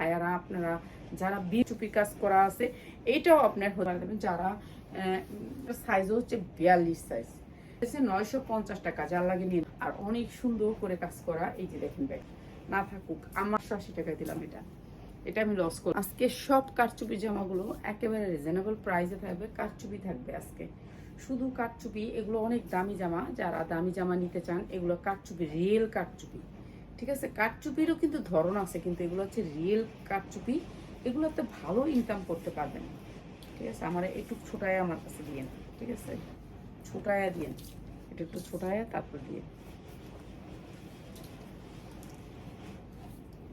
ভাইয়ারা, আপনারা যারা বি চুপি কাজ করা আছে এইটাও আপনার হতে পারবেন যারা সাইজ হচ্ছে বিয়াল্লিশ সাইজ নয়শো পঞ্চাশ টাকা, যার লাগে নিন আর অনেক সুন্দর করে কাজ করা, এই যে দেখেন ব্যাগ না থাকুক, আমার আশি টাকায় দিলাম এটা। এটা আমি লস করি আজকে সব কারচুপি জামাগুলো একেবারে রিজনেবল প্রাইসে থাকবে, কারচুপি থাকবে আজকে। শুধু কারচুপি, এগুলো অনেক দামি জামা, যারা দামি জামা নিতে চান, এগুলো কারচুপি রিয়েল কারচুপি। ঠিক আছে? কারচুপিরও কিন্তু ধরন আছে, কিন্তু এগুলো হচ্ছে রিয়েল কারচুপি। এগুলোতে ভালো ইনকাম করতে পারবেন। ঠিক আছে? আমার একটু ছোটায় আমার কাছে দিয়েন ঠিক আছে? ছোটায়া দিয়েন এটা একটু ছোটায়া, তারপর দিয়ে।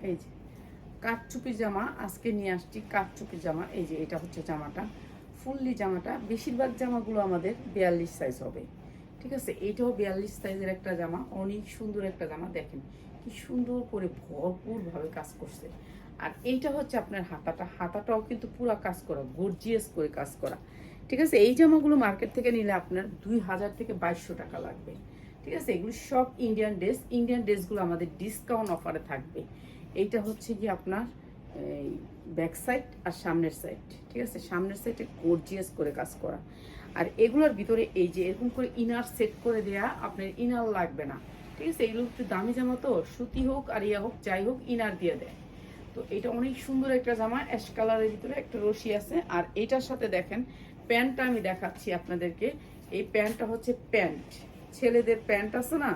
এই যে কাঠচুপি জামা, আজকে নিয়ে আসছি কাঠচুপি জামা। এই যে, এটা হচ্ছে জামাটা। ফুললি জামাটা। বেশিরভাগ জামাগুলো আমাদের বিয়াল্লিশ সাইজ হবে। ঠিক আছে? এটাও বিয়াল্লিশ সাইজের একটা জামা। অনেক সুন্দর একটা জামা, দেখেন। কি সুন্দর করে ভরপুরভাবে কাজ করছে। আর এইটা হচ্ছে আপনার হাতাটা। হাতাটাও কিন্তু পুরো কাজ করা গর্জিয়াস করে কাজ করা। ঠিক আছে? এই জামাগুলো মার্কেট থেকে নিলে আপনার দুই হাজার থেকে বাইশশো টাকা লাগবে। ঠিক আছে? এগুলো সব ইন্ডিয়ান ড্রেস ইন্ডিয়ান ড্রেসগুলো আমাদের ডিসকাউন্ট অফারে থাকবে। এইটা হচ্ছে কি আপনার, এই ব্যাক সাইড আর সামনের সাইড ঠিক আছে? সামনের সাইডে গর্জিয়াস করে কাজ করা। আর এগুলোর ভিতরে এই যে এরকম করে ইনার সেট করে দেয়া, আপনার ইনার লাগবে না। ঠিক আছে এগুলো একটু দামি জামা তো, সুতি হোক আর ইয়া হোক, যাই হোক, ইনার দিয়ে দেয়। তো এটা অনেক সুন্দর একটা জামা, অ্যাশ কালারের ভিতরে একটা রশি আছে। আর এটার সাথে দেখেন, প্যান্টটা আমি দেখাচ্ছি আপনাদেরকে। এই প্যান্টটা হচ্ছে প্যান্ট। ছেলেদের প্যান্ট আছে না?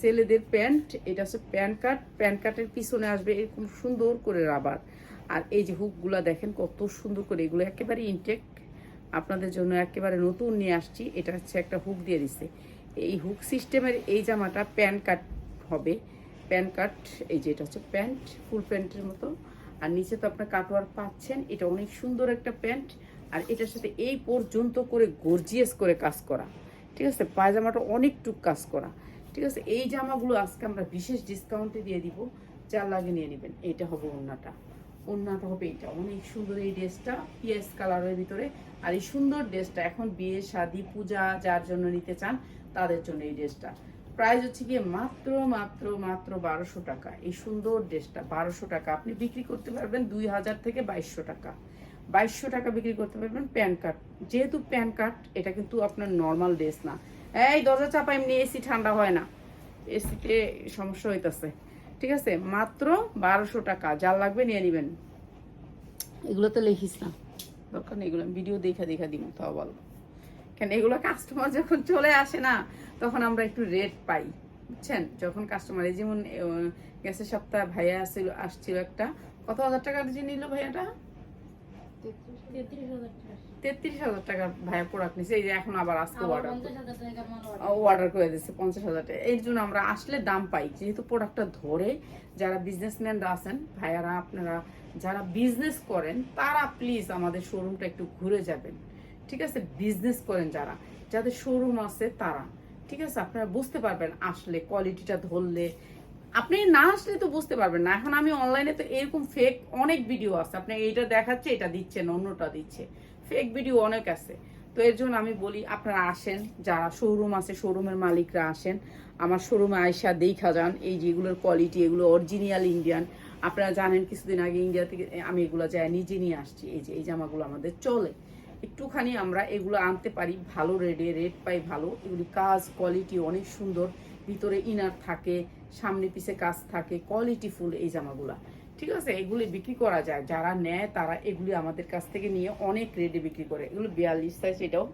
ছেলেদের প্যান্ট, এটা হচ্ছে প্যান্ট কাট। প্যান্ট কাটের পিছনে আসবে এরকম সুন্দর করে রাবার। আর এই যে হুকগুলা দেখেন, কত সুন্দর করে। এগুলো একেবারে ইনটেক আপনাদের জন্য একেবারে নতুন নিয়ে আসছি। এটা হচ্ছে একটা হুক দিয়ে দিছে। এই হুক সিস্টেমের এই জামাটা প্যান্ট কাট হবে। প্যান্ট কাট, এই যে এটা হচ্ছে প্যান্ট, ফুল প্যান্টের মতো। আর নিচে তো আপনার কাটোয়ার পাচ্ছেন, এটা অনেক সুন্দর একটা প্যান্ট। আর এটার সাথে এই পর্যন্ত করে গর্জিয়াস করে কাজ করা। ঠিক আছে? পায়জামাটা অনেকটুক কাজ করা। ঠিক আছে? এই জামাগুলো আজকে আমরা বিশেষ ডিসকাউন্টে দিয়ে দিব। যার লাগে নিয়ে নেবেন। এইটা হবে ওন্নাটা ওন্নাটা হবে এইটা। অনেক সুন্দর এই ড্রেসটা, পিএস কালারের ভিতরে। আর এই সুন্দর ড্রেসটা এখন বিয়ে, শাদি, পূজা, যার জন্য নিতে চান তাদের জন্য এই ড্রেসটা। প্রাইস হচ্ছে গিয়ে মাত্র মাত্র মাত্র বারোশো টাকা। এই সুন্দর ড্রেসটা, বারোশো টাকা। আপনি বিক্রি করতে পারবেন দুই হাজার থেকে বাইশশো টাকা। বাইশশো টাকা বিক্রি করতে পারবেন প্যান কার্ড যেহেতু প্যান কার্ড এটা কিন্তু আপনার নর্মাল ড্রেস না। এই দরজা চাপা, এমনি এসি ঠান্ডা হয় না। এসিতে সমস্যা হইতাছে। ঠিক আছে? মাত্র বারোশো টাকা। যার লাগবে নিয়ে নেবেন। এগুলো তো লিখিস না। দরকার নেই, এগুলো ভিডিও দেখা দেখা দিব তাও বলো কেন এগুলো কাস্টমার যখন চলে আসে না তখন আমরা একটু রেট পাই বুঝছেন? যখন কাস্টমার এই যেমন গেছে সপ্তাহ ভাইয়া আসছিল আসছিল একটা কত হাজার টাকার যে নিল ভাইয়াটা? তেত্রিশ হাজার টাকার ভাইয়া প্রোডাক্ট নিছে এই যে এখন আবার আজকে অর্ডার অর্ডার করে দিচ্ছে পঞ্চাশ হাজার টাকা। এই জন্য আমরা আসলে দাম পাই যেহেতু প্রোডাক্টটা ধরে যারা বিজনেসম্যানরা আছেন ভাইয়ারা আপনারা যারা বিজনেস করেন তারা প্লিজ আমাদের শোরুমটা একটু ঘুরে যাবেন। ঠিক আছে? বিজনেস করেন যারা। যাদের শোরুম আছে, তারা। ঠিক আছে? আপনারা বুঝতে পারবেন আসলে কোয়ালিটিটা ধরলে। আপনি না আসলে তো বুঝতে পারবেন না। এখন আমি অনলাইনে তো এরকম ফেক অনেক ভিডিও আছে। আপনি এইটা দেখাচ্ছে, এটা দিচ্ছেন, অন্যটা দিচ্ছে। ফেক ভিডিও অনেক আছে। তো এর জন্য আমি বলি, আপনারা আসেন। যারা শোরুম আছে শোরুমের মালিকরা আসেন। আমার শোরুমে আয়সা দেখা যান। এই যেগুলোর কোয়ালিটি এগুলো অরিজিনাল ইন্ডিয়ান আপনারা জানেন, কিছুদিন আগে ইন্ডিয়া থেকে আমি এগুলো যাই নিজে নিয়ে আসছি। এই যে, এই জামাগুলো আমাদের চলে। একটুখানি আমরা এগুলো আনতে পারি, ভালো রেডে রেট পাই ভালো। এগুলি কাজ কোয়ালিটি অনেক সুন্দর। ভিতরে ইনার থাকে, সামনে পিছে কাজ থাকে কোয়ালিটি ফুল এই জামাগুলা। ঠিক আছে? এগুলি বিক্রি করা যায়। যারা নেয়, তারা এগুলি আমাদের কাছ থেকে নিয়ে অনেক রেডে বিক্রি করে। এগুলো বিয়াল্লিশ সাইজ এটাও।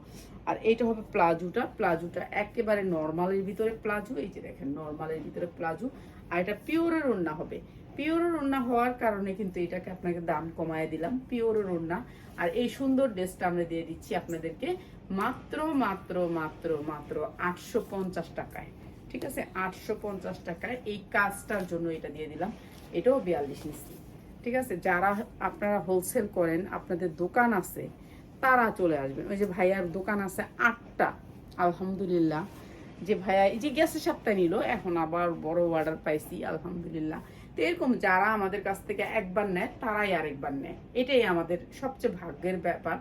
আর এটা হবে প্লাজোটা। প্লাজোটা একেবারে নর্মালের ভিতরে প্লাজো। এই যে দেখেন নর্মালের ভিতরে প্লাজো। আর এটা পিওরের ওড়না হবে। পিওরের ওড়না হওয়ার কারণে কিন্তু এটাকে আপনাকে দাম কমায় দিলাম পিওরের ওড়না আর এই সুন্দর ড্রেসটা আমরা দিয়ে দিচ্ছি আপনাদেরকে মাত্র মাত্র মাত্র মাত্র আটশো পঞ্চাশ টাকায়। ঠিক আছে? আটশো পঞ্চাশ টাকায় এই কাজটার জন্য এটা দিয়ে দিলাম। এটাও বিয়াল্লিশ ইঞ্চি ঠিক আছে? যারা আপনারা হোলসেল করেন, আপনাদের দোকান আছে, তারা চলে আসবেন। ওই যে ভাইয়ার দোকান আছে আটটা, আলহামদুলিল্লাহ। যে ভাইয়া, এই যে গ্যাসের সাপটা নিল, এখন আবার বড় অর্ডার পাইছি, আলহামদুলিল্লাহ। তো এরকম যারা আমাদের কাছ থেকে একবার নেয়, তারাই আরেকবার নেয়। এটাই আমাদের সবচেয়ে ভাগ্যের ব্যাপার।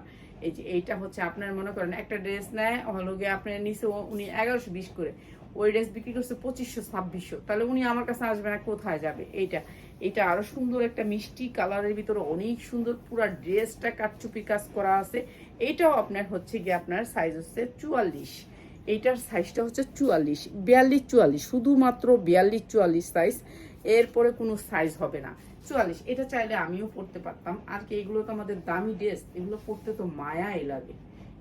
এই যে এইটা হচ্ছে আপনার মনে করেন, একটা ড্রেস নেয়, হলো গিয়ে আপনার নিচে উনি এগারোশো বিশ করে, ওই ড্রেস বিক্রি করছে পঁচিশশো, ছাব্বিশশো। তাহলে উনি আমার কাছে আসবে না, কোথায় যাবে? এইটা এটা আরও সুন্দর একটা মিষ্টি কালারের ভিতরে অনেক সুন্দর পুরো ড্রেসটা কাটচুপি কাজ করা আছে। এইটাও আপনার হচ্ছে গিয়ে আপনার সাইজ হচ্ছে চুয়াল্লিশ। এইটার সাইজটা হচ্ছে চুয়াল্লিশ, বিয়াল্লিশ চুয়াল্লিশ, শুধুমাত্র বিয়াল্লিশ চুয়াল্লিশ সাইজ এরপরে কোনো সাইজ হবে না। চুয়াল্লিশ, এটা চাইলে আমিও পড়তে পারতাম। আর কি, এগুলো তো আমাদের দামি ড্রেস এগুলো পড়তে তো মায়াই লাগে।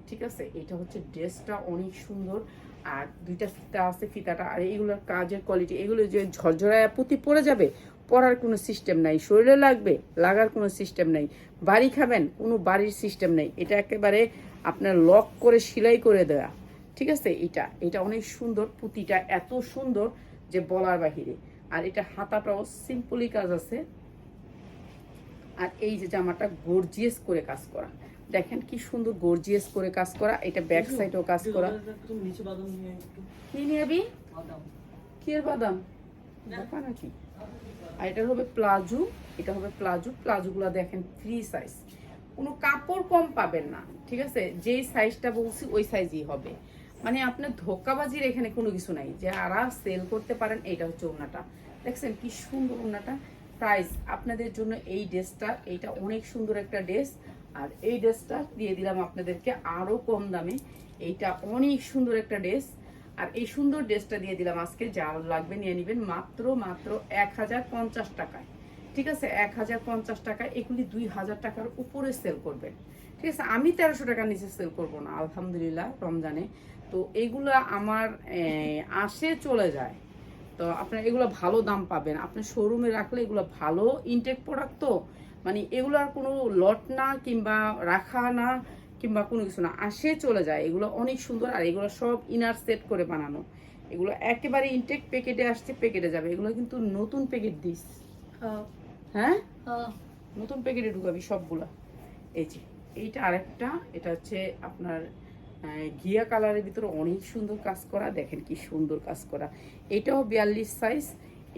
ঠিক আছে? এটা হচ্ছে ড্রেসটা অনেক সুন্দর। আর দুইটা ফিতা আছে, ফিতাটা। আর এইগুলোর কাজের কোয়ালিটি এগুলো যে ঝরঝরায় পুঁতি পড়ে যাবে পরার কোনো সিস্টেম নাই। শরীরে লাগবে, লাগার কোনো সিস্টেম নাই। বাড়ি খাবেন, কোনো বাড়ির সিস্টেম নেই। এটা একেবারে আপনার লক করে, সেলাই করে দেওয়া ঠিক আছে? এটা এটা অনেক সুন্দর পুঁতিটা, এত সুন্দর যে বলার বাহিরে। আর এটা হাতাটাও সিম্পলি কাজ আছে। আর এই যে জামাটা গর্জিয়াস করে কাজ করা। দেখেন কি সুন্দর গর্জিয়াস করে কাজ করা। এটা ব্যাক সাইডেও কাজ করা। নিয়ে কি নিবি কি এর বাদাম? দেখা নাকি? আর এটা হবে প্লাজো এটা হবে প্লাজো প্লাজোগুলো দেখেন ফ্রি সাইজ কোনো কাপড় কম পাবেন না ঠিক আছে? যেই সাইজটা বলছি ওই সাইজই হবে। মানে আপনার ধোকাবাজির এখানে কোনো কিছু নাই। যে আরা সেল করতে পারেন, এইটা হচ্ছে ওনাটা দেখছেন কি সুন্দর ওনাটা প্রাইস আপনাদের জন্য এই ড্রেসটা, এইটা অনেক সুন্দর একটা ড্রেস। আর এই ড্রেসটা দিয়ে দিলাম আপনাদেরকে আরও কম দামে। এইটা অনেক সুন্দর একটা ড্রেস। আর এই সুন্দর ড্রেসটা দিয়ে দিলাম আজকে। যা লাগবে নিয়ে নেবেন মাত্র মাত্র এক হাজার পঞ্চাশ টাকায়। ঠিক আছে? এক হাজার পঞ্চাশ টাকায় এগুলি দুই হাজার টাকার উপরে সেল করবেন। ঠিক আছে? আমি তেরোশো টাকার নিচে সেল করব না, আলহামদুলিল্লাহ, রমজানে। তো এগুলো আমার আসে চলে যায়। তো আপনার এগুলো ভালো দাম পাবেন। আপনি শোরুমে রাখলে এগুলো ভালো ইনটেক প্রোডাক্ট তো। মানে এগুলো আর কোনো লট না কিংবা রাখা না কিংবা কোনো কিছু না আসে চলে যায়। এগুলো অনেক সুন্দর আর এগুলো সব ইনার সেট করে বানানো। এগুলো একেবারে ইনটেক প্যাকেটে আসছে প্যাকেটে যাবে। এগুলো কিন্তু নতুন প্যাকেট দিস। হ্যাঁ। নতুন প্যাকেটে ঢুকাবি সবগুলা। এই যে এইটা আরেকটা। এটা হচ্ছে আপনার ঘিয়া কালারের ভিতরে অনেক সুন্দর কাজ করা, দেখেন কি সুন্দর কাজ করা। এটাও বিয়াল্লিশ সাইজ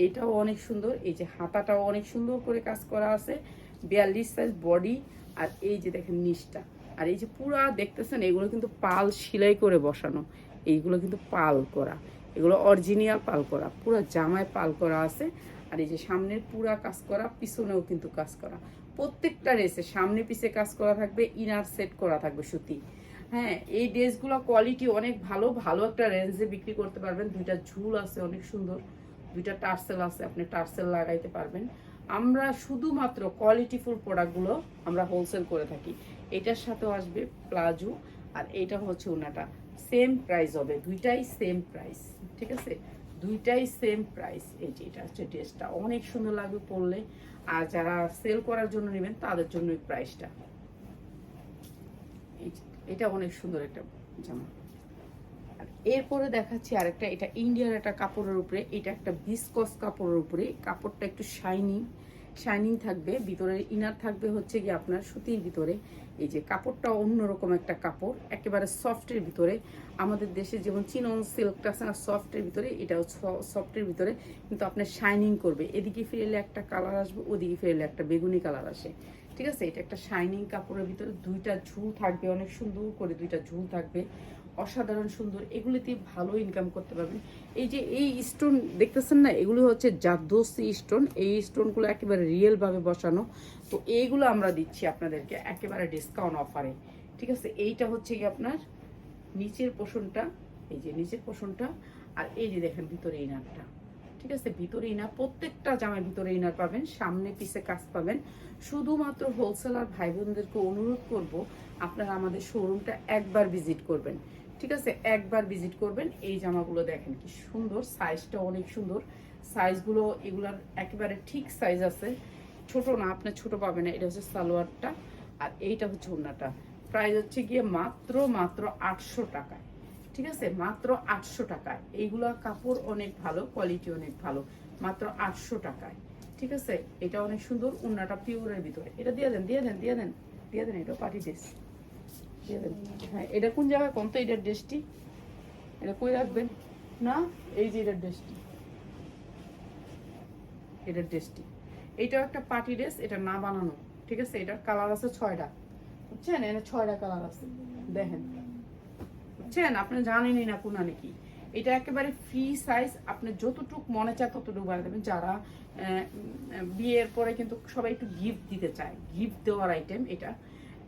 এটাও অনেক সুন্দর, এই যে হাতাটাও অনেক সুন্দর করে কাজ করা আছে, বিয়াল্লিশ সাইজ বডি আর এই যে দেখেন নিচটা। আর এই যে পুরা দেখতেছেন, এগুলো কিন্তু পাল সেলাই করে বসানো, এইগুলো কিন্তু পাল করা, এগুলো অরিজিনাল পাল করা, পুরো জামায় পাল করা আছে, আর এই যে সামনের পুরা কাজ করা, পিছনেও কিন্তু কাজ করা। প্রত্যেকটা রেসে সামনে পিছে কাজ করা থাকবে ইনার সেট করা থাকবে সুতি। হ্যাঁ এই ড্রেসগুলো কোয়ালিটি অনেক ভালো ভালো একটা রেঞ্জে বিক্রি করতে পারবেন। দুইটা ঝুল আছে, অনেক সুন্দর। দুইটা টার্সেল আছে, আপনি টার্সেল লাগাইতে পারবেন। আমরা শুধুমাত্র কোয়ালিটিফুল প্রোডাক্টগুলো আমরা হোলসেল করে থাকি। এটার সাথেও আসবে প্লাজো আর এইটা হচ্ছে ওনাটা। সেম প্রাইস হবে, দুইটাই সেম প্রাইস ঠিক আছে? দুইটাই সেম প্রাইস এই যে এটা হচ্ছে ড্রেসটা অনেক সুন্দর লাগবে পরলে। আর যারা সেল করার জন্য নেবেন, তাদের জন্য এই প্রাইসটা এটা অনেক সুন্দর একটা জামা। এরপরে দেখাচ্ছি আরেকটা, এটা ইন্ডিয়ার একটা কাপড়ের উপরে, এটা একটা বিসকস কাপড়ের উপরে। কাপড়টা একটু শাইনিং শাইনিং থাকবে, ভিতরে ইনার থাকবে হচ্ছে কি আপনার সুতির ভিতরে। এই যে কাপড়টা অন্যরকম একটা কাপড়, একেবারে সফটের ভিতরে। আমাদের দেশে যেমন চিনন সিল্কটা আছে না, সফটের ভিতরে, এটাও সফটের ভিতরে। কিন্তু আপনার শাইনিং করবে। এদিকে ফিরলে একটা কালার আসবে, ওদিকে ফিরলে একটা বেগুনি কালার আসে। ঠিক আছে, এটা একটা শাইনিং কাপড়ের ভিতরে দুইটা ঝুল থাকবে, অনেক সুন্দর করে দুইটা ঝুল থাকবে, অসাধারণ সুন্দর, এগুলিতে ভালো ইনকাম করতে পারবেন। এই যে এই স্টোন দেখতেছেন না, এগুলো হচ্ছে জাদোসি স্টোন এই স্টোনগুলো একেবারে রিয়েলভাবে বসানো। তো এইগুলো আমরা দিচ্ছি আপনাদেরকে একেবারে ডিসকাউন্ট অফারে ঠিক আছে, এইটা হচ্ছে কি আপনার নিচের পোষণটা এই যে নিচের পোষণটা আর এই যে দেখেন ভিতরে ইনারটা ঠিক আছে ভিতরে ইনার প্রত্যেকটা জামার ভিতরে ইনার পাবেন, সামনে পিছে কাজ পাবেন। শুধুমাত্র হোলসেলার ভাই বোনদেরকে অনুরোধ করব, আপনারা আমাদের শোরুমটা একবার ভিজিট করবেন। ঠিক আছে, একবার ভিজিট করবেন, এই জামাগুলো দেখেন কি সুন্দর সাইজটা অনেক সুন্দর। সাইজগুলো এগুলার একেবারে ঠিক সাইজ আছে। ছোট না আপনার ছোট পাবেন না, এটা হচ্ছে সালোয়ারটা আর এইটা হচ্ছে ওনাটা প্রাইস হচ্ছে গিয়ে মাত্র মাত্র আটশো টাকায়। ঠিক আছে? মাত্র আটশো টাকায়। এইগুলা কাপড় অনেক ভালো কোয়ালিটি অনেক ভালো। মাত্র আটশো টাকায়। ঠিক আছে? এটা অনেক সুন্দর, উন্নাটা পিওরের ভিতরে। এটা দিয়ে দেন দিয়ে দেন দিয়ে দেন। দিয়ে দেন, এটা পার্টি ড্রেস দিয়ে দেন। হ্যাঁ এটা কোন জায়গায় কোন তো এটার ড্রেসটি এটা কই রাখবেন? না? এই যে এটার ড্রেসটি এটার ড্রেসটি এইটাও একটা পার্টি ড্রেস এটা না বানানো। ঠিক আছে? এটার কালার আছে ছয়টা। বুঝছেন? এখানে ছয়টা কালার আছে। দেখেন। বুঝছেন আপনি জানেনই না কোনা নাকি এটা একেবারে ফ্রি সাইজ আপনি যতটুক মনে চায় ততটুকু বানিয়ে দেবেন। যারা বিয়ের পরে কিন্তু সবাই একটু গিফট দিতে চায়। গিফট দেওয়ার আইটেম এটা।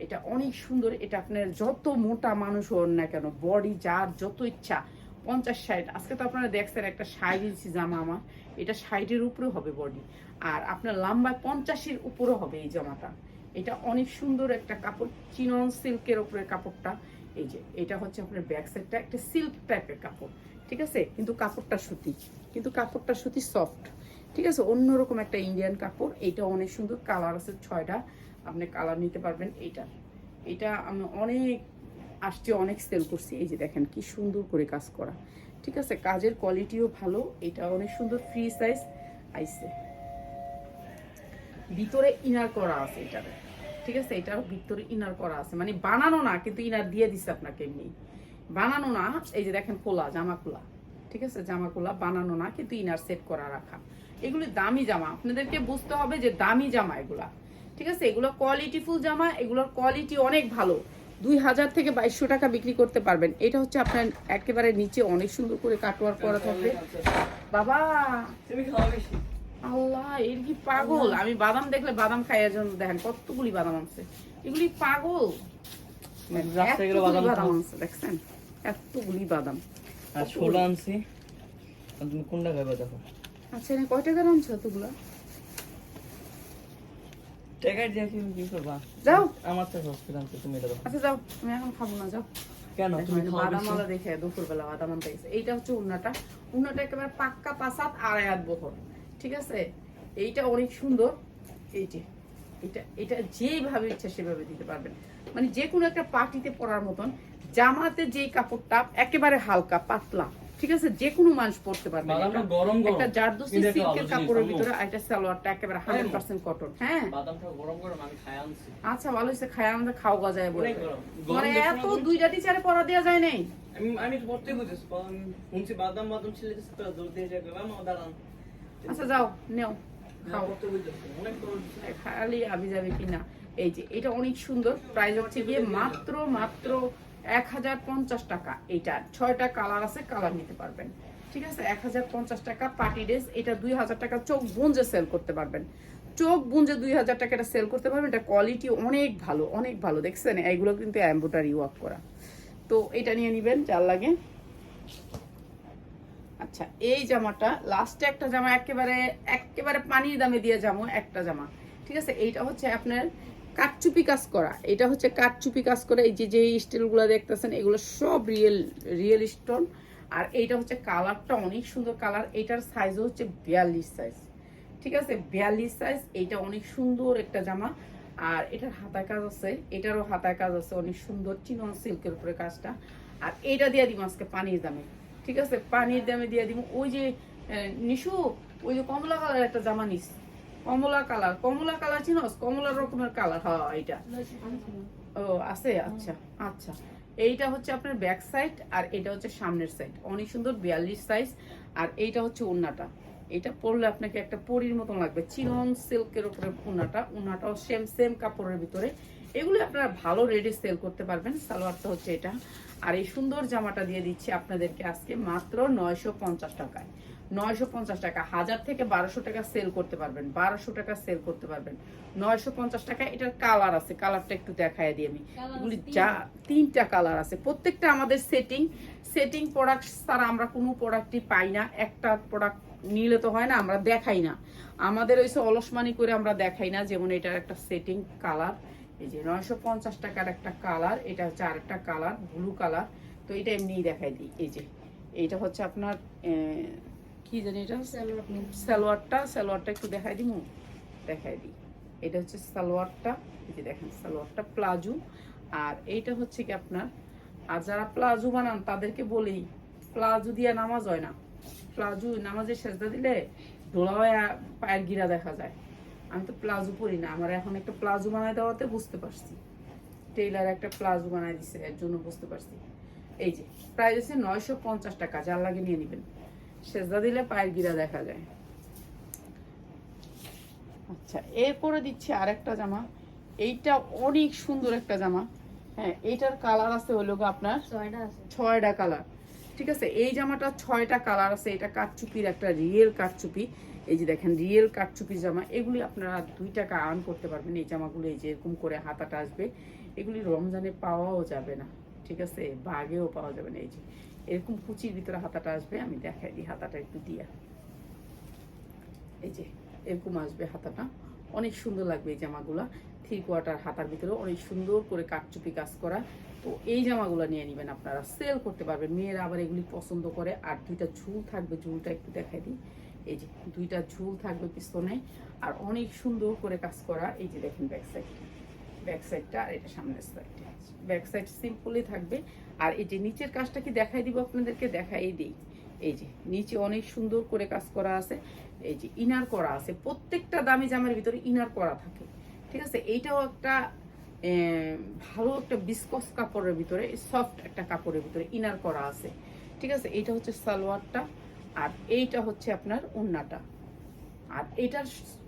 এটা অনেক সুন্দর। এটা আপনার যত মোটা মানুষ হন না কেন বডি যার যত ইচ্ছা, পঞ্চাশ ষাট। আজকে তো আপনারা দেখছেন একটা ষাট ইঞ্চি জামা আমার। এটা ষাটের উপরে হবে বডি আর আপনার লম্বা পঞ্চাশের উপরে হবে এই জামাটা। এটা অনেক সুন্দর একটা কাপড়। চিনন সিল্কের উপরে কাপড়টা। এই যে, এটা হচ্ছে আপনার ব্যাক সাইডটা একটা সিল্ক টাইপের কাপড়, ঠিক আছে? কিন্তু কাপড়টা সুতি, কিন্তু কাপড়টা সুতি সফট ঠিক আছে? অন্যরকম একটা ইন্ডিয়ান কাপড় এটা অনেক সুন্দর কালার আছে ছয়টা, আপনি কালার নিতে পারবেন এইটা। এটা আমি অনেক, আসছে অনেক সেল করছি, এই যে দেখেন কি সুন্দর করে কাজ করা, ঠিক আছে? কাজের কোয়ালিটিও ভালো, এটা অনেক সুন্দর ফ্রি সাইজ আইসে। ভিতরে ইনার করা আছে এটার। ঠিক আছে এটার ভিতরে ইনার করা আছে। মানে বানানো না, কিন্তু ইনার দিয়ে দিছে আপনাকে এমনি। বানানো না, এই যে দেখেন খোলা জামা খোলা ঠিক আছে, জামা খোলা বানানো না, কিন্তু ইনার সেট করা রাখা। এগুলি দামি জামা, আপনাদেরকে বুঝতে হবে যে দামি জামা এগুলা। ঠিক আছে, এগুলো কোয়ালিটিফুল জামা, এগুলোর কোয়ালিটি অনেক ভালো। দুই হাজার থেকে বাইশশো টাকা বিক্রি করতে পারবেন। এটা হচ্ছে আপনার একেবারে নিচে অনেক সুন্দর করে কাটওয়ার করা থাকবে বাবা! আল্লাহ এর কি পাগল? আমি বাদাম দেখলে বাদাম জন্য দেখেন কতগুলি বাদাম আছে এগুলি পাগল। বাদাম আছে দেখছেন? এতগুলি বাদাম। আর ছোলা আনছি। তুমি কোনটা খাবে দেখো। আচ্ছা এনে কয় আনছো এতগুলা? টাকা দিয়ে কি কি করবা? যাও। আমার তো হসপিটাল আনছি তুমি এটা আচ্ছা যাও। আমি এখন খাব না যাও। কেন? তুমি দেখে দুপুরবেলা বাদাম আনতে গেছে। এইটা হচ্ছে উন্নাটা। উন্নাটা একেবারে পাক্কা পাসাত আড়াই হাত বহর। ঠিক আছে? এইটা অনেক সুন্দর। এই যে এটা এটা যেইভাবে ইচ্ছা সেভাবে দিতে পারবেন। মানে যে কোনো একটা পার্টিতে পরার মতন জামাতে যেই কাপড়টা একেবারে হালকা পাতলা ঠিক আছে? যে কোনো মানুষ পরতে পারবে। একটা জারদোসি সিল্কের কাপড়ের ভিতরে এটা সালোয়ারটা একেবারে হান্ড্রেড পার্সেন্ট কটন হ্যাঁ? আনছি। আচ্ছা ভালো হয়েছে খায় আমাদের খাওয়া গজায় বলে। মানে এত দুইটা টিচারে পড়া দেওয়া যায় নাই। আমি আমি পড়তে বুঝেছি। বাদাম বাদাম ছেলে জোর দিয়ে যাবে। দাঁড়ান। আচ্ছা যাও নেও খাও। খালি আবি যাবে কিনা। এই যে এটা অনেক সুন্দর। প্রাইস হচ্ছে গিয়ে মাত্র মাত্র এক হাজার পঞ্চাশ টাকা। এইটা ছয়টা কালার আছে কালার নিতে পারবেন। ঠিক আছে? এক হাজার পঞ্চাশ টাকা পার্টি ড্রেস। এটা দুই হাজার টাকা চোখ বুঞ্জে সেল করতে পারবেন। চোখ বুঞ্জে দুই হাজার টাকা এটা সেল করতে পারবেন। এটা কোয়ালিটি অনেক ভালো অনেক ভালো। দেখছেন? এইগুলো কিন্তু এম্বোটারি ওয়ার্ক করা। তো এটা নিয়ে নেবেন যার লাগে। আচ্ছা এই জামাটা লাস্টে একটা জামা, একেবারে একেবারে পানির দামে দিয়ে জামো একটা জামা। ঠিক আছে? এইটা হচ্ছে আপনার কাঠচুপি কাজ করা। এটা হচ্ছে কাঠচুপি কাজ করা। এই যে যে স্টিলগুলো দেখতেছেন, এগুলো সব রিয়েল রিয়েল স্টোন আর এইটা হচ্ছে কালারটা অনেক সুন্দর কালার। এটার সাইজও হচ্ছে বিয়াল্লিশ সাইজ ঠিক আছে? বিয়াল্লিশ সাইজ এইটা অনেক সুন্দর একটা জামা। আর এটার হাতায় কাজ আছে। এটারও হাতায় কাজ আছে। অনেক সুন্দর চিনন সিল্কের উপরে কাজটা। আর এইটা দিয়ে দিব আজকে পানির দামে। ঠিক আছে, পানির দামে দিয়ে দিব। ওই যে নিশু, ওই যে কমলা কালার একটা জামা নিস। কমলা কালার কমলা কালার চিনস? কমলা রকমের কালার হ্যাঁ এটা ও, আছে আচ্ছা আচ্ছা। এইটা হচ্ছে আপনার ব্যাক সাইড আর এটা হচ্ছে সামনের সাইড। অনেক সুন্দর বিয়াল্লিশ সাইজ। আর এইটা হচ্ছে উন্নাটা এটা পরলে আপনাকে একটা পরির মতন লাগবে। চিনন সিল্কের উপরে উন্নাটা উন্নাটাও সেম সেম কাপড়ের ভিতরে। এগুলো আপনারা ভালো রেডি সেল করতে পারবেন। সালোয়ারটা হচ্ছে এটা। আর এই সুন্দর জামাটা দিয়ে দিচ্ছি আপনাদেরকে আজকে মাত্র নয়শো পঞ্চাশ টাকায়। নয়শো পঞ্চাশ টাকা হাজার থেকে বারোশো টাকা সেল করতে পারবেন বারোশো টাকা সেল করতে পারবেন। নয়শো পঞ্চাশ টাকা এটার কালার আছে কালারটা একটু দেখায় দিই আমি। এগুলি যা তিনটা। কালার আছে প্রত্যেকটা আমাদের সেটিং সেটিং প্রোডাক্ট ছাড়া আমরা কোনো প্রোডাক্টই পাই না। একটা প্রোডাক্ট নিলে তো হয় না আমরা দেখাই না। আমাদের ওই সে অলসমানি করে আমরা দেখাই না যেমন এটার একটা সেটিং কালার এই যে নয়শো পঞ্চাশ টাকার একটা কালার এটা হচ্ছে আরেকটা কালার ব্লু কালার। তো এটা এমনিই দেখাই দিই। এই যে এইটা হচ্ছে আপনার কি জানি এটা? সালোয়ারটা সালোয়ারটা একটু দেখাই দিমু? দেখাই দিই। এটা হচ্ছে সালোয়ারটা এই যে দেখেন সালোয়ারটা প্লাজো। আর এইটা হচ্ছে কি আপনার আর যারা প্লাজো বানান তাদেরকে বলি প্লাজো দিয়ে নামাজ হয় না। প্লাজো নামাজের সেজদা দিলে ডোলা হয়ে পায়ের গিরা দেখা যায়। আমি তো প্লাজো পরি না। আমার এখন একটা প্লাজো বানাই দেওয়াতে বুঝতে পারছি। টেইলার একটা প্লাজো বানাই দিছে এর জন্য বুঝতে পারছি। এই যে প্রাইস হচ্ছে নয়শো পঞ্চাশ টাকা যার লাগে নিয়ে নেবেন। সেজদা দিলে পায়ের গিরা দেখা যায়। আচ্ছা এরপরে দিচ্ছি আরেকটা জামা। এইটা অনেক সুন্দর একটা জামা। হ্যাঁ এইটার কালার আছে হলো গো আপনার ছয়টা আছে। ছয়টা কালার। ঠিক আছে এই জামাটা ছয়টা কালার আছে এটা কাঠচুপির একটা রিয়েল কাঠচুপি। এই যে দেখেন রিয়েল কাঠচুপি জামা, এগুলি আপনারা দুই টাকা আর্ন করতে পারবেন। এই জামাগুলো এই যে এরকম করে হাতাটা আসবে, এগুলি রমজানে পাওয়াও যাবে না, ঠিক আছে? বাগেও পাওয়া যাবে না। এই যে এরকম কুচির ভিতরে হাতাটা আসবে, আমি দেখাই দিই হাতাটা একটু দিয়া। এই যে এরকম আসবে হাতাটা। অনেক সুন্দর লাগবে এই জামাগুলা। থ্রি কোয়ার্টার হাতার ভিতরে অনেক সুন্দর করে কাঠচুপি কাজ করা। তো এই জামাগুলো নিয়ে নেবেন আপনারা। সেল করতে পারবেন। মেয়েরা আবার এগুলি পছন্দ করে। আর দুইটা ঝুল থাকবে ঝুলটা একটু দেখাই দিই। এই যে দুইটা ঝুল থাকবে পিছনে আর অনেক সুন্দর করে কাজ করা, এই যে দেখেন ব্যাক সাইড ব্যাক সাইডটা আর এটা সামনের সাইডটা ব্যাক সাইড সিম্পলি থাকবে। আর এই যে নিচের কাজটা কি দেখাই দিব আপনাদেরকে? দেখাই দিই। এই যে নিচে অনেক সুন্দর করে কাজ করা আছে। এই যে ইনার করা আছে। প্রত্যেকটা দামি জামার ভিতরে ইনার করা থাকে। ঠিক আছে? এইটাও একটা ভালো একটা বিস্কস কাপড়ের ভিতরে সফট একটা কাপড়ের ভিতরে ইনার করা আছে। ঠিক আছে? এইটা হচ্ছে সালোয়ারটা। আর এইটা হচ্ছে আপনার ওন্নাটা আর এইটার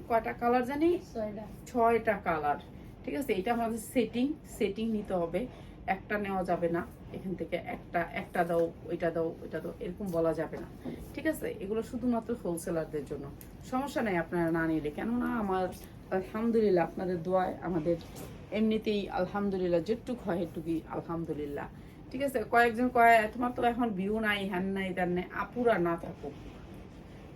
কয়টা কালার জানি? ছয়টা। ছয়টা কালার ঠিক আছে? এটা আমাদের সেটিং সেটিং নিতে হবে। একটা নেওয়া যাবে না। এখান থেকে একটা একটা দাও ওইটা দাও ওইটা দাও এরকম বলা যাবে না। ঠিক আছে? এগুলো শুধুমাত্র হোলসেলারদের জন্য। সমস্যা নাই আপনারা না নিলে। কেননা আমার আলহামদুলিল্লাহ আপনাদের দোয়ায় আমাদের এমনিতেই আলহামদুলিল্লাহ যেটুক হয় এটুকুই আলহামদুলিল্লাহ। ঠিক আছে, কয়েকজন কয়, তোমার তো এখন ভিউ নাই হ্যান নাই দেন নাই, আপুরা না থাকুক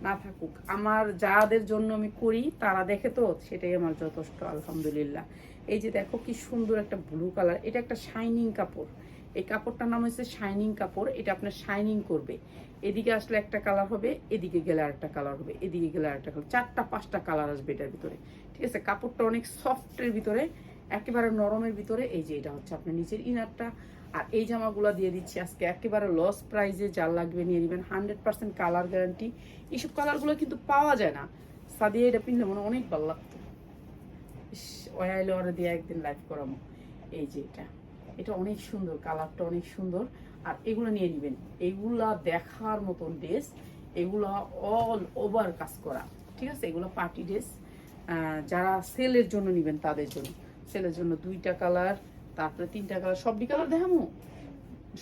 না থাকুক। আমার যাদের জন্য আমি করি, তারা দেখে তো সেটাই আমার যথেষ্ট, আলহামদুলিল্লাহ। এই যে দেখো কি সুন্দর একটা ব্লু কালার এটা একটা শাইনিং কাপড়। এই কাপড়টার নাম হচ্ছে শাইনিং কাপড়, এটা আপনার শাইনিং করবে। এদিকে আসলে একটা কালার হবে, এদিকে গেলে আরেকটা কালার হবে, এদিকে গেলে আরেকটা কালার চারটা, পাঁচটা কালার আসবে এটার ভিতরে। ঠিক আছে, কাপড়টা অনেক সফটের ভিতরে, একেবারে নরমের ভিতরে। এই যে এটা হচ্ছে আপনার নিচের ইনারটা আর এই জামাগুলো দিয়ে দিচ্ছি আজকে একেবারে লস প্রাইজে যার লাগবে নিয়ে নেবেন। হান্ড্রেড পার্সেন্ট কালার গ্যারান্টি এইসব কালারগুলো কিন্তু পাওয়া যায় না। সাদিয়ে, এটা পিনলে মনে অনেক ভালো লাগতো। অয়াইলে ওরা দিয়ে একদিন লাইভ করামো এই যে এটা। এটা অনেক সুন্দর কালারটা অনেক সুন্দর। আর এগুলো নিয়ে নেবেন। এগুলা দেখার মতন ড্রেস এগুলো অল ওভার কাজ করা। ঠিক আছে? এগুলো পার্টি ড্রেস যারা সেলের জন্য নেবেন তাদের জন্য। সেলের জন্য দুইটা কালার তারপরে তিনটা কালার সবটি কালার দেখামো?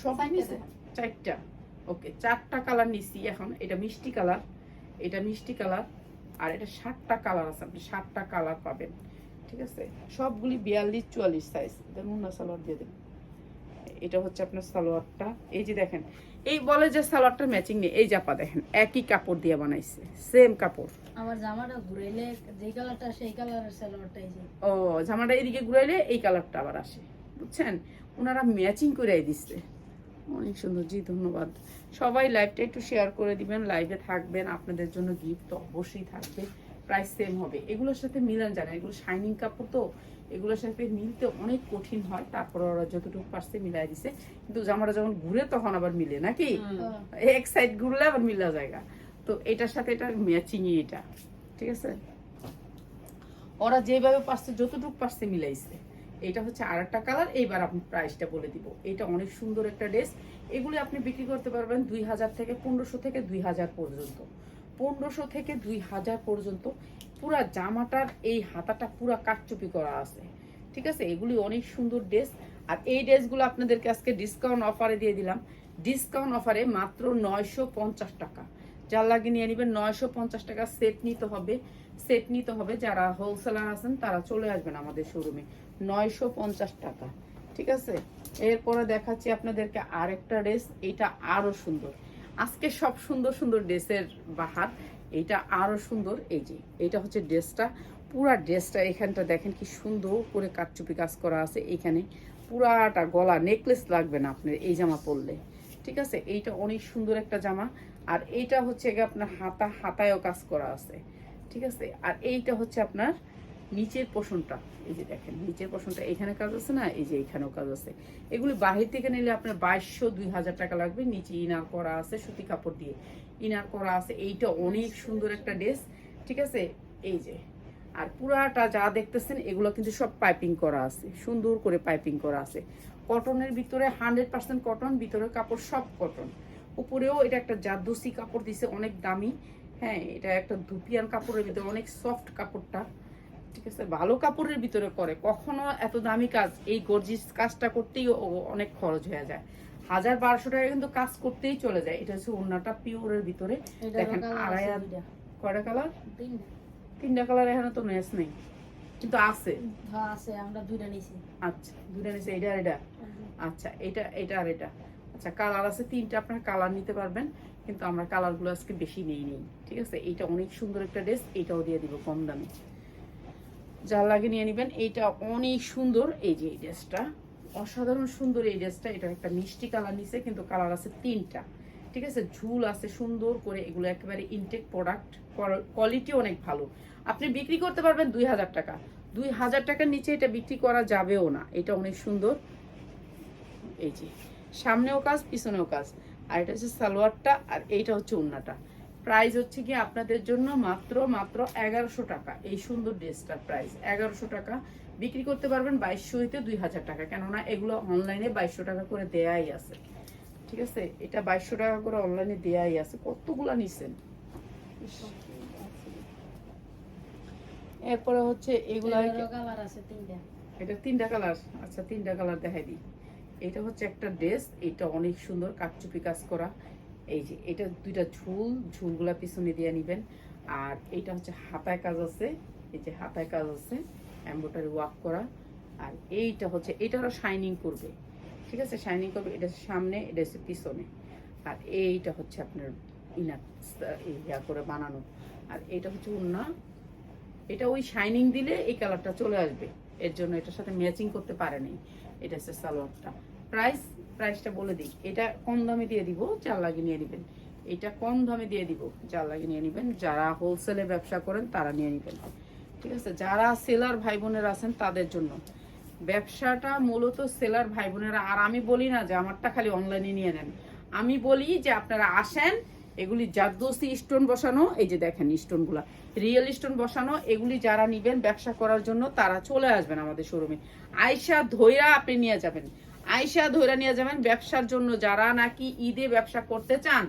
সব চারটা নিছে। চারটা। ওকে চারটা কালার নিছি এখন। এটা মিষ্টি কালার এটা মিষ্টি কালার আর এটা ষাটটা কালার আছে। আপনি ষাটটা কালার পাবেন। ঠিক আছে? সবগুলি বিয়াল্লিশ চুয়াল্লিশ সাইজ এদের মুন্না সালোয়ার দিয়ে দেবেন এটা হচ্ছে আপনার সালোয়ারটা। এই যে দেখেন এই বলে যে সালোয়ারটা ম্যাচিং নেই এই জাপা দেখেন একই কাপড় দিয়ে বানাইছে। সেম কাপড়। আমার জামাটা ঘুরাইলে যে কালারটা সেই কালারের সালোয়ারটাই যে। ও জামাটা এদিকে ঘুরাইলে এই কালারটা আবার আসে। বুঝছেন? ওনারা ম্যাচিং করে দিচ্ছে অনেক সুন্দর জি ধন্যবাদ। সবাই লাইভটা একটু শেয়ার করে দিবেন লাইভে থাকবেন আপনাদের জন্য গিফট তো অবশ্যই থাকবে। প্রাইস সেম হবে। এগুলোর সাথে মিলান জানেন এগুলো শাইনিং কাপড় তো এগুলোর সাথে মিলতে অনেক কঠিন হয়। তারপর ওরা যতটুকু পারছে মিলাই দিছে। কিন্তু জামাটা যখন ঘুরে তখন আবার মিলে নাকি? এক সাইড ঘুরলে আবার মিলা জায়গা। তো এটার সাথে এটা ম্যাচিংই এটা। ঠিক আছে? ওরা যেভাবে পারছে যতটুকু পারছে মিলাইছে। এটা হচ্ছে আর একটা কালার এইবার আপনি প্রাইসটা বলে দিব। এটা অনেক সুন্দর একটা ড্রেস এগুলি আপনি বিক্রি করতে পারবেন দুই হাজার থেকে পনেরোশো থেকে দুই হাজার পর্যন্ত। পনেরোশো থেকে দুই হাজার পর্যন্ত পুরা জামাটার এই হাতাটা পুরা কাটচুপি করা আছে। ঠিক আছে? এগুলি অনেক সুন্দর ড্রেস আর এই ড্রেসগুলো আপনাদেরকে আজকে ডিসকাউন্ট অফারে দিয়ে দিলাম। ডিসকাউন্ট অফারে মাত্র নয়শো পঞ্চাশ টাকা। যার লাগে নিয়ে নেবেন নয়শো পঞ্চাশ টাকা। সেট নিতে হবে। সেট নিতে হবে। যারা হোলসেলার আছেন, তারা চলে আসবেন আমাদের শোরুমে নয়শো পঞ্চাশ টাকা। ঠিক আছে? এরপরে দেখাচ্ছি আপনাদেরকে আরেকটা ড্রেস এটা আরও সুন্দর। আজকে সব সুন্দর সুন্দর ড্রেসের বাহার, এইটা আরও সুন্দর। এই যে এটা হচ্ছে ড্রেসটা। পুরা ড্রেসটা এখানটা দেখেন কি সুন্দর করে কাটচুপি কাজ করা আছে এখানে। পুরাটা গলা, নেকলেস লাগবে না আপনার এই জামা পরলে। ঠিক আছে? এইটা অনেক সুন্দর একটা জামা। আর এইটা হচ্ছে আপনার হাতা, হাতায়ও কাজ করা আছে। ঠিক আছে? আর এইটা হচ্ছে আপনার নিচের পোষণটা, এই যে দেখেন, নিচের পোষণটা, এখানে কাজ আছে না, এই যে এখানেও কাজ আছে। এগুলি বাহির থেকে নিলে আপনার বাইশশো, দুই হাজার টাকা লাগবে, নিচে ইনার করা আছে, সুতি কাপড় দিয়ে। ইনার করা আছে, এইটা অনেক সুন্দর একটা ড্রেস, ঠিক আছে? এই যে, আর পুরাটা যা দেখতেছেন, এগুলো কিন্তু সব পাইপিং করা আছে, সুন্দর করে পাইপিং করা আছে। কটনের ভিতরে হান্ড্রেড পার্সেন্ট কটন ভিতরে কাপড় সব কটন। উপরেও এটা একটা জাদুসি কাপড় দিছে, অনেক দামি। হ্যাঁ এটা একটা ধুপিয়ান কাপড়ের ভিতরে অনেক সফট কাপড়টা। ঠিক আছে ভালো কাপড়ের ভিতরে করে কখনো এত দামি কাজ এই গর্জিস কাজটা করতেই অনেক খরচ হয়ে যায়। হাজার বারোশো টাকা কিন্তু কাজ করতেই চলে যায় এটা হচ্ছে ওড়নাটা পিওরের ভিতরে। দেখেন আড়াই দুইটা। কয়টা কালার? তিনটা। কালার এখানে তো ম্যাচ নেই কিন্তু আছে। আছে আমরা দুইটা নিছি। আচ্ছা দুটা নিচে এটা আর এটা? আচ্ছা এটা এটা আর এটা। আচ্ছা কালার আছে তিনটা আপনার কালার নিতে পারবেন কিন্তু আমরা কালারগুলো আজকে বেশি নেই নেই ঠিক আছে এটা অনেক সুন্দর একটা ড্রেস এটাও দিয়ে দিব কম দামে। যার লাগে নিয়ে নেবেন। এইটা অনেক সুন্দর। এই যে এই ড্রেসটা, অসাধারণ সুন্দর এই ড্রেসটা। এটা একটা মিষ্টি কালার নিছে, কিন্তু কালার আছে তিনটা। ঠিক আছে? ঝুল আছে সুন্দর করে। এগুলো একেবারে ইনটেক প্রোডাক্ট কোয়ালিটি অনেক ভালো। আপনি বিক্রি করতে পারবেন দুই হাজার টাকা। দুই হাজার টাকার নিচে এটা বিক্রি করা যাবেও না। এটা অনেক সুন্দর। এই যে, সামনেও কাজ, পিছনেও কাজ। আর এটা হচ্ছে সালোয়ারটা, আর এইটা হচ্ছে উন্নাটা প্রাইস হচ্ছে কি আপনাদের জন্য মাত্র মাত্র এগারোশো টাকা। এই সুন্দর ড্রেসটার প্রাইস এগারোশো টাকা বিক্রি করতে পারবেন বাইশশো হইতে দুই হাজার টাকা। কেননা এগুলো অনলাইনে বাইশশো টাকা করে দেয়াই আছে। ঠিক আছে? এটা বাইশশো টাকা করে অনলাইনে দেয়াই আছে। কতগুলা নিছেন? এরপরে হচ্ছে এগুলা এগুলো কালার আছে তিনটা। এটা তিনটা কালার? আচ্ছা তিনটা কালার দেখাই দিই। এটা হচ্ছে একটা ড্রেস। এটা অনেক সুন্দর কাটচুপি কাজ করা। এই যে, এটা দুইটা ঝুল, ঝুলগুলা পিছনে দিয়ে নিবেন। আর এটা হচ্ছে হাতায় কাজ আছে, এই যে হাতায় কাজ আছে, এম্ব্রয়ডারি ওয়াক করা। আর এইটা হচ্ছে এটারও শাইনিং করবে। ঠিক আছে, শাইনিং করবে, এটা সামনে, এটা হচ্ছে পিছনে। আর এইটা হচ্ছে আপনার ইনার ইয়া করে বানানো। আর এটা হচ্ছে উন্না এটা ওই শাইনিং দিলে এই কালারটা চলে আসবে। এর জন্য এটার সাথে ম্যাচিং করতে পারেনি এটা হচ্ছে সালোয়ারটা। প্রাইস প্রাইসটা বলে দিই। এটা কম দামে দিয়ে দিব, চার লাগে নিয়ে নেবেন। এটা কম দামে দিয়ে দিব, চার লাগে নিয়ে নেবেন। যারা হোলসেলে ব্যবসা করেন, তারা নিয়ে নেবেন। ঠিক আছে? যারা সেলার ভাই বোনেরা আছেন, তাদের জন্য। ব্যবসাটা মূলত সেলার ভাই বোনেরা আর আমি বলি না যে আমারটা খালি অনলাইনে নিয়ে নেন। আমি বলি যে আপনারা আসেন, এগুলি জারদোস্তি স্টোন বসানো, এই যে দেখেন স্টোনগুলা রিয়েল স্টোন বসানো, এগুলি যারা নিবেন ব্যবসা করার জন্য, তারা চলে আসবেন আমাদের শোরুমে আয়সা ধৈরা আপনি নিয়ে যাবেন। আয়সা ধরে নিয়ে যাবেন ব্যবসার জন্য। যারা নাকি ঈদে ব্যবসা করতে চান,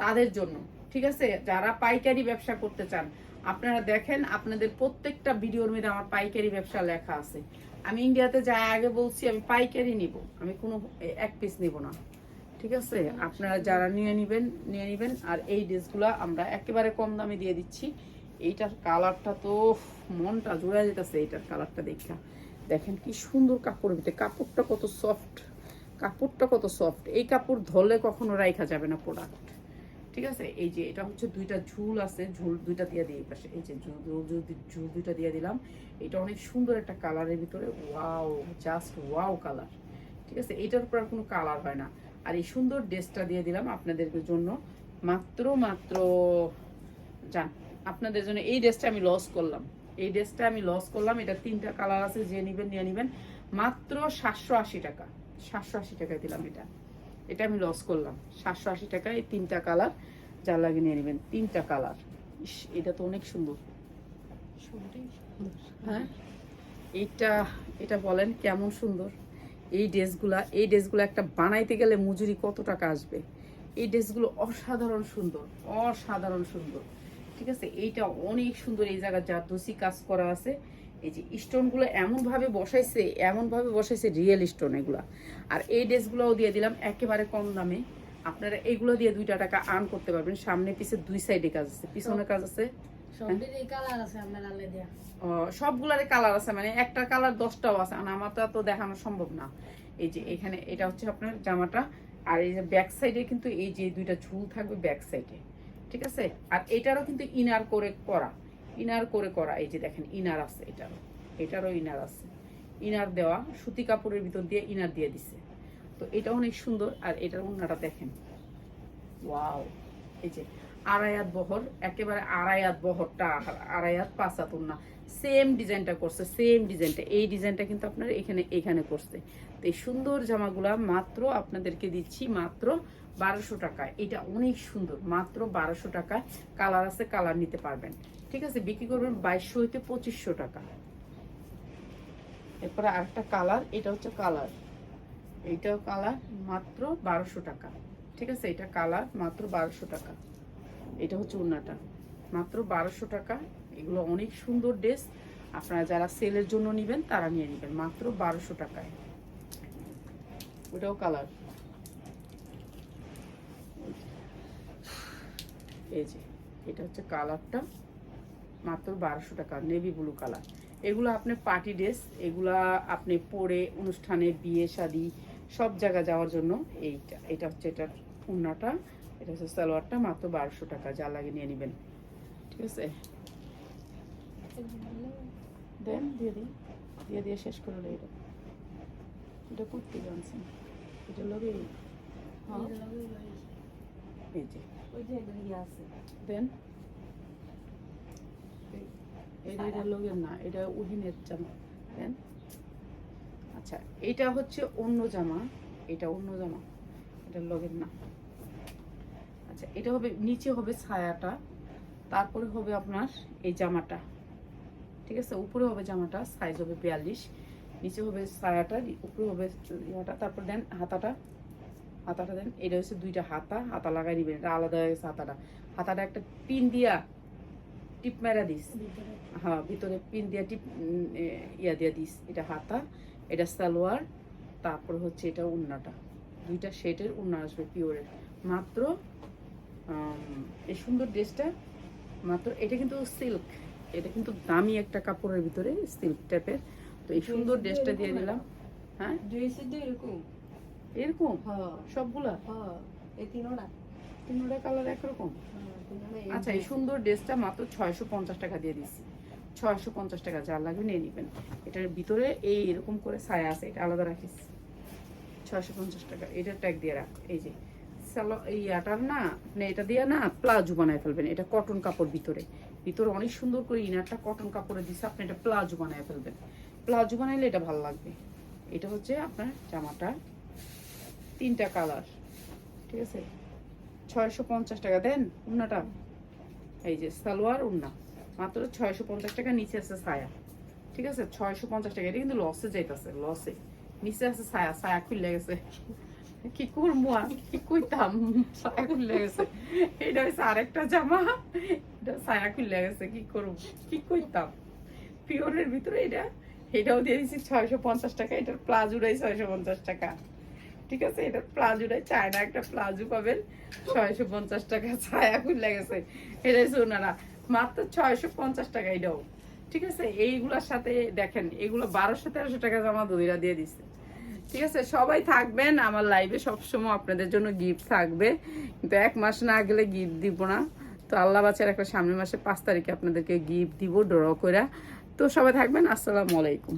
তাদের জন্য। ঠিক আছে? যারা পাইকারি ব্যবসা করতে চান, আপনারা দেখেন, আপনাদের প্রত্যেকটা ভিডিওর মধ্যে আমার পাইকারি ব্যবসা লেখা আছে। আমি ইন্ডিয়াতে যাই আগে বলছি, আমি পাইকারি নিব। আমি কোনো এক পিস নিব না। ঠিক আছে? আপনারা যারা নিয়ে নেবেন নিয়ে নেবেন। আর এই ড্রেসগুলো আমরা একেবারে কম দামে দিয়ে দিচ্ছি। এইটার কালারটা তো মনটা জুড়ে যেতেছে এইটার কালারটা দেখা। দেখেন কি সুন্দর কাপড়ের ভিতরে। কাপড়টা কত সফট কাপড়টা কত সফট এই কাপড় ধরলে কখনো রাইখা যাবে না প্রোডাক্ট ঠিক আছে? এই যে এটা হচ্ছে দুইটা ঝুল আছে, ঝুল দুইটা দিয়ে দিই পাশে। এই যে ঝুল- ঝুল দুইটা দিয়ে দিলাম। এটা অনেক সুন্দর একটা কালারের ভিতরে। Wow just wow colour. ঠিক আছে? এটার উপর আর কোনো কালার হয় না। আর এই সুন্দর ড্রেসটা দিয়ে দিলাম আপনাদের জন্য। মাত্র মাত্র, যান, আপনাদের জন্য এই ড্রেসটা আমি লস করলাম। এই ড্রেসটা আমি লস করলাম। এটা তিনটা কালার আছে যে নিবেন নিয়ে নিবেন। মাত্র সাতশো আশি টাকা। সাতশো আশি টাকায় দিলাম এটা। এটা আমি লস করলাম। সাতশো আশি টাকা এই তিনটা কালার যা লাগে নিয়ে নেবেন। তিনটা কালার ইস এটা তো অনেক সুন্দর। হ্যাঁ? এইটা এটা বলেন কেমন সুন্দর। এই ড্রেসগুলা এই ড্রেসগুলো একটা বানাইতে গেলে মজুরি কত টাকা আসবে? এই ড্রেসগুলো অসাধারণ সুন্দর। অসাধারণ সুন্দর। ঠিক আছে? এইটা অনেক সুন্দর এই জায়গায় জারদোসি কাজ করা আছে। এই যে স্টোনগুলো এমনভাবে বসাইছে এমনভাবে বসাইছে রিয়েল স্টোন এগুলা। আর এই ড্রেসগুলোও দিয়ে দিলাম একেবারে কম দামে। আপনারা এগুলো দিয়ে দুইটা টাকা আর্ন করতে পারবেন। সামনে পিছে দুই সাইডে কাজ আছে পিছনে কাজ আছে। সবগুলারে কালার আছে মানে একটা কালার দশটাও আছে। আর আমারটা তো দেখানো সম্ভব না। এই যে এখানে এটা হচ্ছে আপনার জামাটা। আর এই যে ব্যাক সাইডে কিন্তু এই যে দুইটা ঝুল থাকবে ব্যাক সাইডে ঠিক আছে? আর এটারও কিন্তু ইনার করে করা। ইনার করে করা, এই যে দেখেন, ইনার আছে এটারও। এটারও ইনার আছে। ইনার দেওয়া, সুতি কাপড়ের ভিতর দিয়ে ইনার দিয়ে দিছে। তো এটা অনেক সুন্দর, আর এটার ওন্নাটা দেখেন। ওয়াও! এই যে আড়াইয়াত বহর, একেবারে আড়াইয়াত বহরটা আড়াইয়াত পাঁচাত ওন্না সেম ডিজাইনটা করছে, সেম ডিজাইনটা। এই ডিজাইনটা কিন্তু আপনার এখানে এখানে করছে। তো এই সুন্দর জামাগুলা মাত্র আপনাদেরকে দিচ্ছি মাত্র বারোশো টাকা এটা অনেক সুন্দর, মাত্র বারোশো টাকায়। কালার আছে, কালার নিতে পারবেন। ঠিক আছে, বিক্রি করবেন বাইশশো হইতে পঁচিশশো টাকা। এরপরে আরেকটা কালার, এটা হচ্ছে কালার। এইটাও কালার মাত্র বারোশো টাকা। ঠিক আছে, এটা কালার মাত্র বারোশো টাকা। এটা হচ্ছে উন্নাটা মাত্র বারোশো টাকা। এগুলো অনেক সুন্দর ড্রেস। আপনারা যারা সেলের জন্য নেবেন, তারা নিয়ে নেবেন। মাত্র বারোশো টাকায়। ওটাও কালার এই যে এটা হচ্ছে কালারটা মাত্র বারোশো টাকা নেভি ব্লু কালার এগুলো আপনি পার্টি ড্রেস এগুলা আপনি পরে অনুষ্ঠানে বিয়ে শাদি সব জায়গা যাওয়ার জন্য এইটা এটা হচ্ছে এটার উন্নাটা এটা হচ্ছে সালোয়ারটা মাত্র বারোশো টাকা যা লাগে নিয়ে নেবেন। ঠিক আছে? দেন দিয়ে দিই দিয়ে দিয়ে শেষ করে এটা। এটা কুর্তি জানছেন এটা লোকে হ্যাঁ। এই যে। ওই যে ইয়ে আছে। দেন। এটা এটা লোকের না এটা উহিনের জামা। দেন। আচ্ছা এটা হচ্ছে অন্য জামা। এটা অন্য জামা। এটা লগের না। আচ্ছা এটা হবে নিচে হবে ছায়াটা। তারপরে হবে আপনার এই জামাটা। ঠিক আছে? উপরে হবে জামাটা সাইজ হবে বিয়াল্লিশ। নিচে হবে ছায়াটা উপরে হবে ইয়াটা তারপর দেন হাতাটা। হাতাটা দেন এটা হচ্ছে দুইটা হাতা হাতা লাগাই দিবেন এটা আলাদা হয়ে গেছে হাতাটা। হাতাটা একটা পিন দিয়া টিপ মেরা দিস। হ্যাঁ ভিতরে পিন দিয়া টিপ ইয়া দিয়া দিস এটা হাতা এটা সালোয়ার তারপর হচ্ছে এটা উন্নাটা। দুইটা শেডের উন্না আসবে পিওরের মাত্র এই সুন্দর ড্রেসটা মাত্র এটা কিন্তু সিল্ক এটা কিন্তু দামি একটা কাপড়ের ভিতরে সিল্ক টাইপের তো এই সুন্দর ড্রেসটা দিয়ে দিলাম। হ্যাঁ? ড্রেসের তো এরকম। এরকম? হ্যাঁ। সবগুলা? হ্যাঁ। এই তিনোটা। তিনটা কালার একরকম? হ্যাঁ, আচ্ছা এই সুন্দর ড্রেসটা মাত্র ছয়শো পঞ্চাশ টাকা দিয়ে দিচ্ছি ছয়শো পঞ্চাশ টাকা যা লাগবে নিয়ে নেবেন। এটার ভিতরে এই এরকম করে ছায়া আছে এটা আলাদা রাখিস। ছয়শো পঞ্চাশ টাকা। এটা ট্যাগ দিয়ে রাখ। এই যে সালো এই আটার না মানে এটা দিয়ে না প্লাজো বানায় ফেলবেন। এটা কটন কাপড় ভিতরে। ভিতরে অনেক সুন্দর করে ইনারটা কটন কাপড়ে দিচ্ছে আপনি এটা প্লাজো বানায় ফেলবেন। প্লাজো বানাইলে এটা ভালো লাগবে। এটা হচ্ছে আপনার জামাটা তিনটা কালার, ঠিক আছে? ছয়শো পঞ্চাশ টাকা, দেন উন্নাটা? এই যে সালোয়ার উন্না, মাত্র ছয়শো পঞ্চাশ টাকা, নিচে আছে ছায়া, ঠিক আছে? ছয়শো পঞ্চাশ টাকা, এটা কিন্তু লসে যাইতেছে লসে নিচে আছে ছায়া ছায়া খুললে গেছে। কি করব কি কইতাম? ছায়া খুললে গেছে। এটা হচ্ছে আরেকটা জামা, এটা ছায়া খুললে গেছে, কি করব? কি কইতাম? পিওরের ভিতরে এটা এটাও দিয়ে দিচ্ছি ছয়শো পঞ্চাশ টাকা, এটার প্লাজোটাই ছয়শো পঞ্চাশ টাকা। ঠিক আছে? এটার প্লাজোটাই চায়না একটা প্লাজো পাবেন, ছয়শো পঞ্চাশ টাকা ছায়া খুললে গেছে। এটা হচ্ছে ওনারা মাত্র ছয়শো পঞ্চাশ টাকা এটাও। ঠিক আছে? এইগুলোর সাথে দেখেন, এগুলো বারোশো তেরোশো টাকা জামা দইরা দিয়ে দিচ্ছে ঠিক আছে? সবাই থাকবেন, আমার লাইভে সবসময় আপনাদের জন্য গিফট থাকবে। কিন্তু এক মাস না গেলে গিফট দিব না। তো আল্লাহ বাচ্চার একটা সামনের মাসে পাঁচ তারিখে আপনাদেরকে গিফট দিব ড্র করে তো সবাই থাকবেন আসসালামু আলাইকুম।